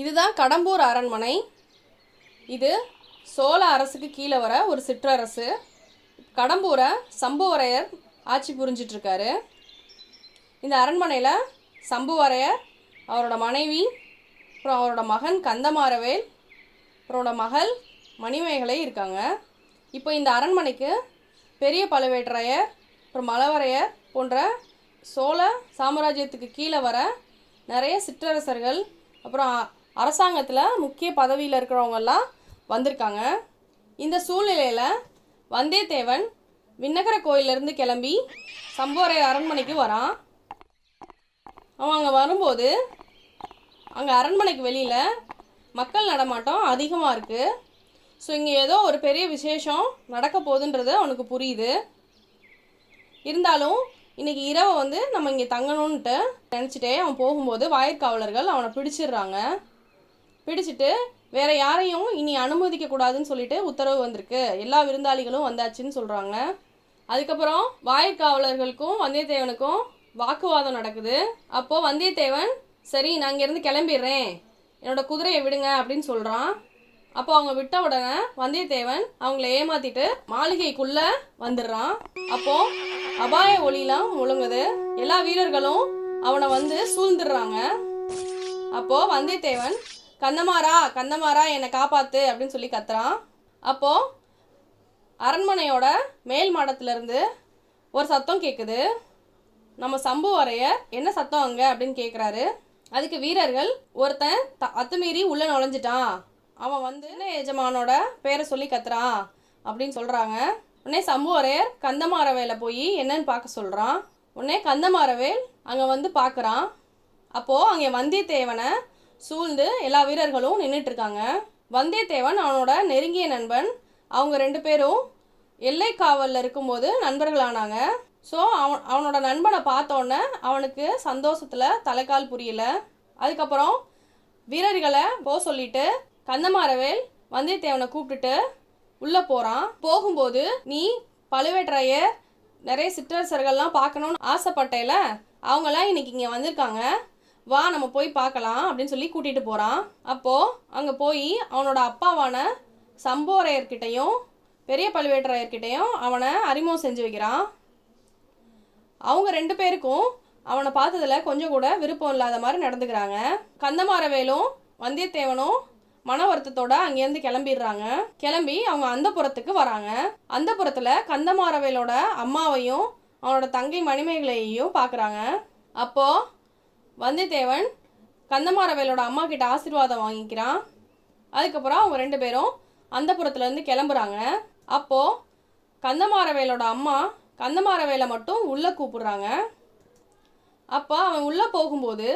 இதுதான் கடம்பூர் அரண்மனை. இது சோழ அரசுக்கு கீழே வர ஒரு சிற்றரசு. கடம்பூரை சம்புவரையர் ஆட்சி புரிஞ்சிட்ருக்காரு. இந்த அரண்மனையில் சம்புவரையர் அவரோட மனைவி அப்புறம் அவரோட மகன் கந்தமாரவேல் அவரோட மகள் மணிமேகலை இருக்காங்க. இப்போ இந்த அரண்மனைக்கு பெரிய பழுவேட்டரையர் அப்புறம் மலவரையர் போன்ற சோழ சாம்ராஜ்யத்துக்கு கீழே வர நிறைய சிற்றரசர்கள் அப்புறம் அரசாங்கத்தில் முக்கிய பதவியில் இருக்கிறவங்கெல்லாம் வந்திருக்காங்க. இந்த சூழ்நிலையில் வந்தேத்தேவன் விண்ணகர கோயிலிருந்து கிளம்பி சம்போரை அரண்மனைக்கு வரான். அவன் அங்கே வரும்போது அங்கே அரண்மனைக்கு வெளியில் மக்கள் நடமாட்டம் அதிகமாக இருக்குது ஸோ இங்கே ஏதோ ஒரு பெரிய விசேஷம் நடக்க போகுதுன்றது அவனுக்கு புரியுது. இருந்தாலும் இன்றைக்கி இரவை வந்து நம்ம இங்கே தங்கணும்ன்ட்டு நினச்சிட்டே அவன் போகும்போது வாயிற்காவலர்கள் அவனை பிடிச்சிடுறாங்க. பிடிச்சிட்டு வேற யாரையும் இனி அனுமதிக்க கூடாதுன்னு சொல்லிட்டு உத்தரவு வந்திருக்கு. எல்லா விருந்தாளிகளும் வந்தாச்சுன்னு சொல்றாங்க. அதுக்கப்புறம் வாயக்காவலர்களுக்கும் வந்தியத்தேவனுக்கும் வாக்குவாதம் நடக்குது. அப்போ வந்தியத்தேவன் சரி நான் இங்கேருந்து கிளம்பிடுறேன். என்னோட குதிரையை விடுங்க அப்படின்னு சொல்றான். அப்போ அவங்க விட்ட உடனே வந்தியத்தேவன் அவங்கள ஏமாத்திட்டு மாளிகைக்குள்ள வந்துடுறான். அப்போ அபாய ஒளிலாம் முழுங்குது. எல்லா வீரர்களும் அவனை வந்து சூழ்ந்துடுறாங்க. அப்போ வந்தியத்தேவன் கந்தமாரா கந்தமாரா என்னை காப்பாத்து அப்படின்னு சொல்லி கத்துறான். அப்போ அரண்மனையோட மேல் மாடத்துலேருந்து ஒரு சத்தம் கேட்குது நம்ம சம்புவரையர் என்ன சத்தம் அங்கே? அப்படின்னு கேட்குறாரு அதுக்கு வீரர்கள் ஒருத்தன் த- அத்துமீறி உள்ள நுழைஞ்சிட்டான். அவன் வந்து என்ன எஜமானோட பேரை சொல்லி கத்துறான்? அப்படின்னு சொல்கிறாங்க உடனே சம்புவரையர் கந்தமாரவேல போய் என்னன்னு பார்க்க சொல்கிறான் உடனே கந்தமாரவேல் அங்கே வந்து பார்க்குறான். அப்போது அங்கே வந்தியத்தேவனை சூழ்ந்து எல்லா வீரர்களும் நின்றுட்டு இருக்காங்க வந்தியத்தேவன் அவனோட நெருங்கிய நண்பன். அவங்க ரெண்டு பேரும் எல்லை காவலில் இருக்கும்போது நண்பர்களானாங்க. ஸோ அவன் அவனோட நண்பனை பார்த்தோன்னே அவனுக்கு சந்தோஷத்தில் தலைக்கால் புரியல. அதுக்கப்புறம் வீரர்களை போக சொல்லிட்டு கந்தமாரவேல் வந்தியத்தேவனை கூப்பிட்டுட்டு உள்ளே போகிறான் போகும்போது நீ பழுவேட்டரையர் நிறைய சிற்றரசர்கள்லாம் பார்க்கணும்னு ஆசைப்பட்டேல அவங்களாம் இன்னைக்கு இங்கே வந்திருக்காங்க. வா நம்ம போய் பார்க்கலாம் அப்படின்னு சொல்லி கூட்டிகிட்டு போகிறான் அப்போது அங்கே போய் அவனோட அப்பாவான சம்போரையர்கிட்டையும் பெரிய பழுவேட்டரையர்கிட்டையும் அவனை அறிமுகம் செஞ்சு வைக்கிறான். அவங்க ரெண்டு பேருக்கும் அவனை பார்த்ததில் கொஞ்சம் கூட விருப்பம் இல்லாத மாதிரி நடந்துக்கிறாங்க. கந்தமாரவேலும் வந்தியத்தேவனும் மன வருத்தத்தோட அங்கேருந்து கிளம்பிடுறாங்க. கிளம்பி அவங்க அந்த புறத்துக்கு வராங்க. அந்த புறத்தில் கந்தமாரவேலோட அம்மாவையும் அவனோட தங்கை மணிமேகலையையும் பார்க்குறாங்க. அப்போது வந்தியத்தேவன் கந்தமாரவேலோட அம்மா கிட்ட ஆசீர்வாதம் வாங்கிக்கிறான். அதுக்கப்புறம் அவங்க ரெண்டு பேரும் அந்த புறத்துலேருந்து கிளம்புறாங்க. அப்போ கந்தமாரவேலோட அம்மா கந்தமாரவேலை மட்டும் உள்ளே கூப்பிடுறாங்க. அப்போ அவன் உள்ளே போகும்போது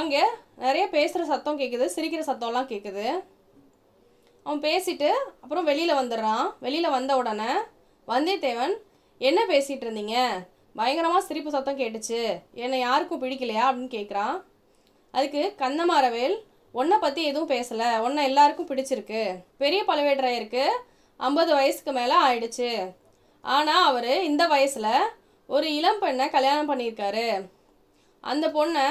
அங்கே நிறைய பேசுகிற சத்தம் கேட்குது சிரிக்கிற சத்தம்லாம் கேட்குது அவன் பேசிட்டு அப்புறம் வெளியில் வந்துடுறான். வெளியில் வந்த உடனே வந்தியத்தேவன் என்ன பேசிகிட்டு இருந்தீங்க? பயங்கரமாக சிரிப்பு சத்தம் கேட்டுச்சு. என்னை யாருக்கும் பிடிக்கலையா அப்படின்னு கேட்குறான் அதுக்கு கந்தமாரவேல் உன்னை பற்றி எதுவும் பேசலை. உன்னை எல்லாருக்கும் பிடிச்சிருக்கு. பெரிய பழுவேட்டரையருக்கு ஐம்பது வயசுக்கு மேலே ஆயிடுச்சு. ஆனால் அவர் இந்த வயசில் ஒரு இளம் பெண்ணை கல்யாணம் பண்ணியிருக்காரு. அந்த பொண்ணை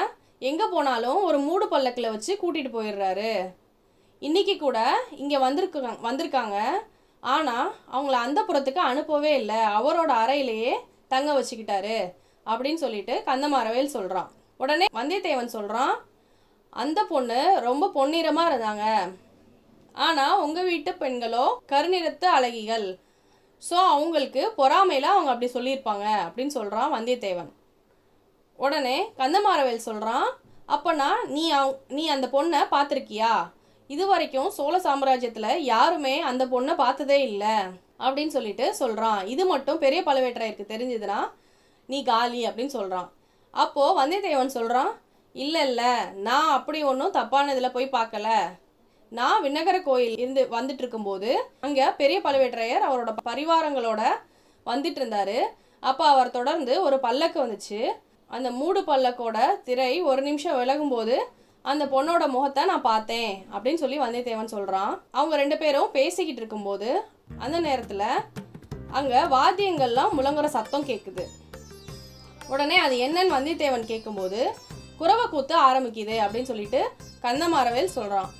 எங்கே போனாலும் ஒரு மூடு பல்லக்கில் வச்சு கூட்டிகிட்டு போயிடுறாரு. இன்னைக்கு கூட இங்கே வந்திருக்காங்க வந்திருக்காங்க. ஆனால் அவங்கள அந்த புறத்துக்கு அனுப்பவே இல்லை. அவரோட அறையிலேயே தங்க வச்சுக்கிட்டாரு அப்படின்னு சொல்லிட்டு கந்தமாரவேல் சொல்கிறான் உடனே வந்தியத்தேவன் சொல்கிறான் அந்த பொண்ணு ரொம்ப பொன்னிறமாக இருந்தாங்க. ஆனால் உங்கள் வீட்டு பெண்களோ கருநிறத்து அழகிகள். ஸோ அவங்களுக்கு பொறாமையில் அவங்க அப்படி சொல்லியிருப்பாங்க அப்படின்னு சொல்கிறான் வந்தியத்தேவன். உடனே கந்தமாரவேல் சொல்கிறான் அப்போனா நீ அவ- நீ அந்த பொண்ணை பார்த்துருக்கியா? இது வரைக்கும் சோழ சாம்ராஜ்யத்தில் யாருமே அந்த பொண்ணை பார்த்ததே இல்லை. அப்படின்னு சொல்லிட்டு சொல்கிறான் இது மட்டும் பெரிய பழுவேட்டரையருக்கு தெரிஞ்சதுன்னா நீ காலி அப்படின்னு சொல்கிறான் அப்போது வந்தியத்தேவன் சொல்கிறான் இல்லை இல்லை நான் அப்படி ஒன்றும் தப்பானதில் போய் பார்க்கல. நான் விண்ணகர கோயில் இருந்து வந்துட்டு இருக்கும்போது அங்கே பெரிய பழுவேட்டரையர் அவரோட பரிவாரங்களோட வந்துட்டு இருந்தார் அப்போ அவர் தொடர்ந்து ஒரு பல்லக்கு வந்துச்சு. அந்த மூடு பல்லக்கோட திரை ஒரு நிமிஷம் விலகும்போது அந்த பொண்ணோட முகத்தை நான் பார்த்தேன் அப்படின்னு சொல்லி வந்தியத்தேவன் சொல்கிறான் அவங்க ரெண்டு பேரும் பேசிக்கிட்டு இருக்கும்போது அந்த நேரத்தில் அங்கே வாத்தியங்கள்லாம் முழங்குற சத்தம் கேட்குது உடனே அது என்னன்னு வந்தியத்தேவன் கேட்கும்போது குறவை கூத்து ஆரம்பிக்குது அப்படின்னு சொல்லிட்டு கந்தமாரவேல் சொல்கிறான்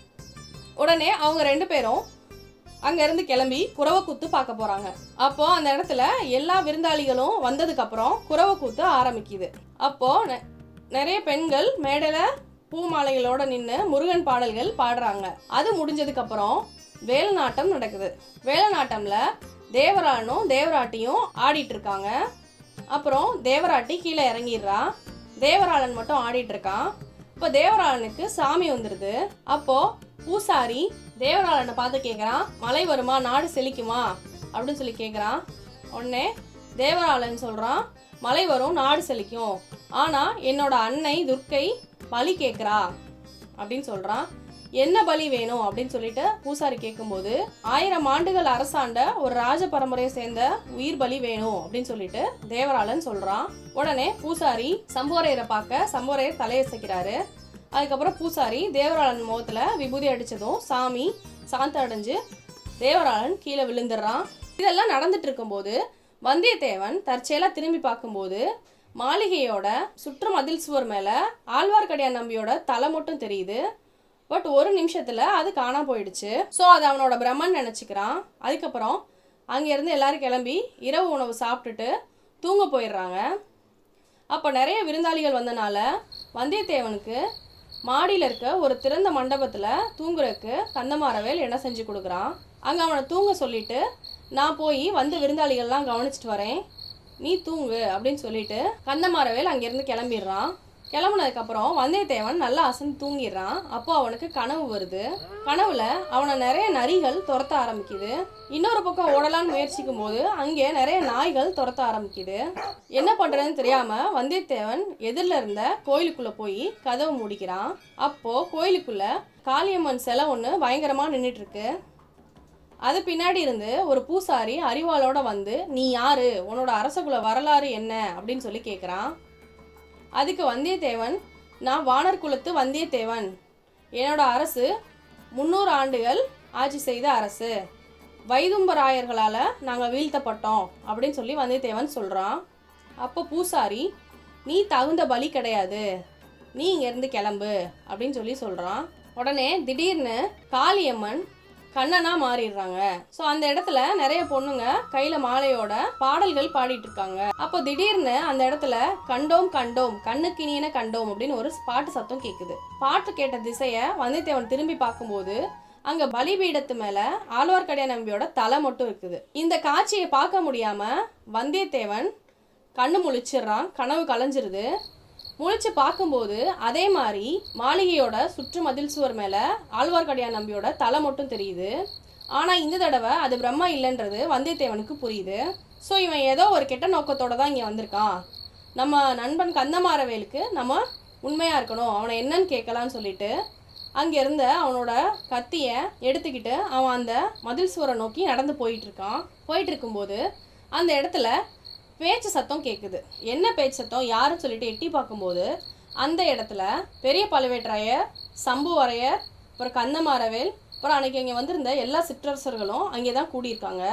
உடனே அவங்க ரெண்டு பேரும் அங்கேருந்து கிளம்பி குறவை கூத்து பார்க்க போகிறாங்க அப்போ அந்த இடத்துல எல்லா விருந்தாளிகளும் வந்ததுக்கப்புறம் குறவை கூத்து ஆரம்பிக்குது. அப்போது நெ- நிறைய பெண்கள் மேடையில் பூ மாலைகளோடு நின்று முருகன் பாடல்கள் பாடுறாங்க. அது முடிஞ்சதுக்கப்புறம் வேலநாட்டம் நடக்குது. வேலநாட்டம்ல தேவரானும் தேவராட்டியும் ஆடிட்டு இருக்காங்க அப்புறம் தேவராட்டி கீழே இறங்கிடுறா. தேவராளன் மட்டும் ஆடிட்டு இருக்கான் இப்போ தேவராளனுக்கு சாமி வந்துடுது அப்போ பூசாரி தேவராளனை பார்த்து கேட்குறான் மழை வருமா? நாடு செழிக்குமா? அப்படின்னு சொல்லி கேட்குறான் உடனே தேவராளன் சொல்கிறான் மழை வரும் நாடு செழிக்கும். ஆனால் என்னோட அன்னை துர்க்கை பலி கேட்குறா அப்படின்னு சொல்கிறான் என்ன பலி வேணும் அப்படின்னு சொல்லிட்டு பூசாரி கேட்கும்போது ஆயிரம் ஆண்டுகள் அரசாண்ட ஒரு ராஜ பரம்பரையை சேர்ந்த உயிர் பலி வேணும் அப்படின்னு சொல்லிட்டு தேவராளன் சொல்றான். உடனே பூசாரி சம்போரையரை பார்க்க சம்போரையர் தலையசைக்கிறாரு அதுக்கப்புறம் பூசாரி தேவராளன் முகத்துல விபூதி அடிச்சதும் சாமி சாந்த அடைஞ்சு தேவராளன் கீழே விழுந்துடுறான். இதெல்லாம் நடந்துட்டு இருக்கும்போது வந்தியத்தேவன் தற்செயலா திரும்பி பார்க்கும்போது மாளிகையோட சுற்று மதில் சுவர் மேல ஆழ்வார்க்கடியான் நம்பியோட தலை மட்டும் தெரியுது. பட் ஒரு நிமிஷத்தில் அது காணாம போயிடுச்சு. ஸோ அது அவனோட பிரம்மன் நினச்சிக்கிறான். அதுக்கப்புறம் அங்கேருந்து எல்லோரும் கிளம்பி இரவு உணவு சாப்பிட்டுட்டு தூங்க போயிடுறாங்க. அப்போ நிறைய விருந்தாளிகள் வந்தனால வந்தியத்தேவனுக்கு மாடியில் இருக்க ஒரு திறந்த மண்டபத்தில் தூங்குறதுக்கு கந்தமாரவேல் என்ன செஞ்சு கொடுக்குறான். அங்கே அவனை தூங்க சொல்லிட்டு நான் போய் வந்த விருந்தாளிகள்லாம் கவனிச்சிட்டு வரேன். நீ தூங்கு அப்படின்னு சொல்லிட்டு கந்தமாரவேல் அங்கேருந்து கிளம்பிடுறான். கிளம்புனதுக்கப்புறம் வந்தியத்தேவன் நல்லா அசந்து தூங்கிடுறான். அப்போ அவனுக்கு கனவு வருது. கனவுல அவனை நிறைய நரிகள் துரத்த ஆரம்பிக்குது. இன்னொரு பக்கம் ஓடலான்னு முயற்சிக்கும் போது அங்கே நிறைய நாய்கள் துரத்த ஆரம்பிக்குது. என்ன பண்றதுன்னு தெரியாம வந்தியத்தேவன் எதிரில் இருந்த கோயிலுக்குள்ள போய் கதவு மூடிக்கிறான். அப்போ கோயிலுக்குள்ள காளியம்மன் சிலை ஒன்று பயங்கரமா நின்றுட்டு இருக்கு அது பின்னாடி இருந்து ஒரு பூசாரி அறிவாளோட வந்து நீ யாரு? உன்னோட அரசகுல வரலாறு என்ன? அப்படின்னு சொல்லி கேட்குறான் அதுக்கு வந்தியத்தேவன் நான் வானர் குலத்து வந்தியத்தேவன். என்னோட அரசு முந்நூறு ஆண்டுகள் ஆட்சி செய்த அரசு. வைதும்பராயர்களால் நாங்கள் வீழ்த்தப்பட்டோம் அப்படின்னு சொல்லி வந்தியத்தேவன் சொல்கிறான் அப்போ பூசாரி நீ தகுந்த பலி கிடையாது. நீ இங்கேருந்து கிளம்பு அப்படின்னு சொல்லி சொல்கிறான் உடனே திடீர்னு காளியம்மன் கண்ணனா மாறிடுறாங்க. ஸோ அந்த இடத்துல நிறைய பொண்ணுங்க கையில மாலையோட பாடல்கள் பாடிட்டு இருக்காங்க. அப்போ திடீர்னு அந்த இடத்துல கண்டோம் கண்டோம் கண்ணுக்கினியன கண்டோம் அப்படின்னு ஒரு பாட்டு சத்தம் கேட்குது பாட்டு கேட்ட திசைய வந்தியத்தேவன் திரும்பி பார்க்கும்போது அங்க பலிபீடத்து மேல ஆழ்வார்க்கடிய நம்பியோட தலை மட்டும் இருக்குது. இந்த காட்சியை பார்க்க முடியாம வந்தியத்தேவன் கண்ணு முழிச்சிடுறான் கனவு கலைஞ்சிருது. முழிச்சு பார்க்கும்போது அதே மாதிரி மாளிகையோட சுற்று மதில் சுவர் மேலே ஆழ்வார்க்கடியான் நம்பியோட தலை மட்டும் தெரியுது. ஆனால் இந்த தடவை அது பிரம்மா இல்லைன்றது வந்தியத்தேவனுக்கு புரியுது. ஸோ இவன் ஏதோ ஒரு கெட்ட நோக்கத்தோடு தான் இங்கே வந்திருக்கான். நம்ம நண்பன் கந்தமாரவேலுக்கு நம்ம உண்மையாக இருக்கணும். அவனை என்னன்னு கேட்கலான்னு சொல்லிட்டு அங்கேருந்த அவனோட கத்தியை எடுத்துக்கிட்டு அவன் அந்த மதில் சுவரை நோக்கி நடந்து போயிட்டுருக்கான் போயிட்டு இருக்கும்போது அந்த இடத்துல பேச்சு சத்தம் கேட்குது என்ன பேச்சு சத்தம்? யாருன்னு சொல்லிட்டு எட்டி பார்க்கும்போது அந்த இடத்துல பெரிய பழுவேற்றாயர் சம்புவரையர் அப்புறம் கந்தமாரவேல் அப்புறம் அன்றைக்கி இங்கே வந்திருந்த எல்லா சிற்றரசர்களும் அங்கே தான் கூடியிருக்காங்க.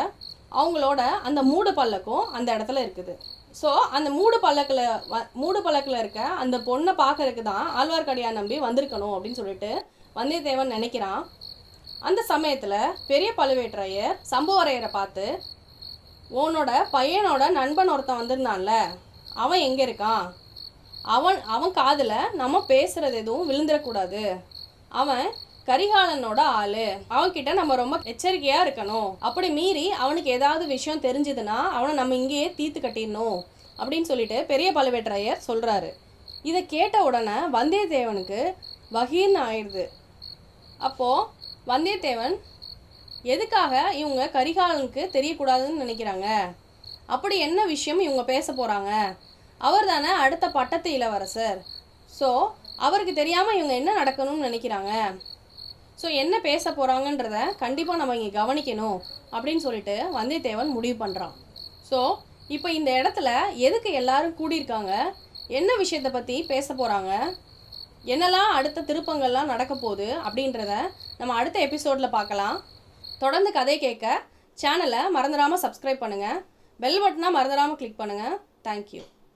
அவங்களோட அந்த மூடு பல்லக்கும் அந்த இடத்துல இருக்குது. ஸோ அந்த மூடு பல்லக்கில் வ மூடு பல்லக்கில் இருக்க அந்த பொண்ணை பார்க்கறதுக்கு தான் ஆழ்வார்க்கடியான் நம்பி வந்திருக்கணும் அப்படின்னு சொல்லிட்டு வந்தியத்தேவன் நினைக்கிறான். அந்த சமயத்தில் பெரிய பழுவேட்டரையர் சம்புவரையரை பார்த்து உன்னோட பையனோட நண்பன் ஒருத்தன் வந்திருந்தான்ல அவன் எங்கே இருக்கான்? அவன் அவன் காதில் நம்ம பேசுகிறது எதுவும் விழுந்துடக்கூடாது. அவன் கரிகாலனோட ஆளு. அவன்கிட்ட நம்ம ரொம்ப எச்சரிக்கையாக இருக்கணும். அப்படி மீறி அவனுக்கு ஏதாவது விஷயம் தெரிஞ்சதுன்னா அவனை நம்ம இங்கேயே தீர்த்து கட்டிடணும் அப்படின்னு சொல்லிட்டு பெரிய பழுவேட்டரையர் சொல்கிறாரு இதை கேட்ட உடனே வந்தியத்தேவனுக்கு வகீர்னு ஆயிடுது. அப்போது வந்தியத்தேவன் எதுக்காக இவங்க கரிகாலனுக்கு தெரியக்கூடாதுன்னு நினைக்கிறாங்க? அப்படி என்ன விஷயம் இவங்க பேச போகிறாங்க அவர் தானே அடுத்த பட்டத்து இளவரசர். ஸோ அவருக்கு தெரியாமல் இவங்க என்ன நடக்கணும்னு நினைக்கிறாங்க? ஸோ என்ன பேச போகிறாங்கன்றத கண்டிப்பாக நம்ம இங்கே கவனிக்கணும் அப்படின்னு சொல்லிட்டு வந்தியத்தேவன் முடிவு பண்ணுறான் ஸோ இப்போ இந்த இடத்துல எதுக்கு எல்லாரும் கூடியிருக்காங்க? என்ன விஷயத்தை பற்றி பேச போகிறாங்க என்னெல்லாம் அடுத்த திருப்பங்கள்லாம் நடக்க போகுது அப்படின்றத நம்ம அடுத்த எபிசோடில் பார்க்கலாம். தொடர்ந்து கதை கேட்க சேனலை மறந்துடாமல் சப்ஸ்கிரைப் பண்ணுங்கள் பெல் பட்டனாக மறந்துடாமல் கிளிக் பண்ணுங்கள் தேங்க்யூ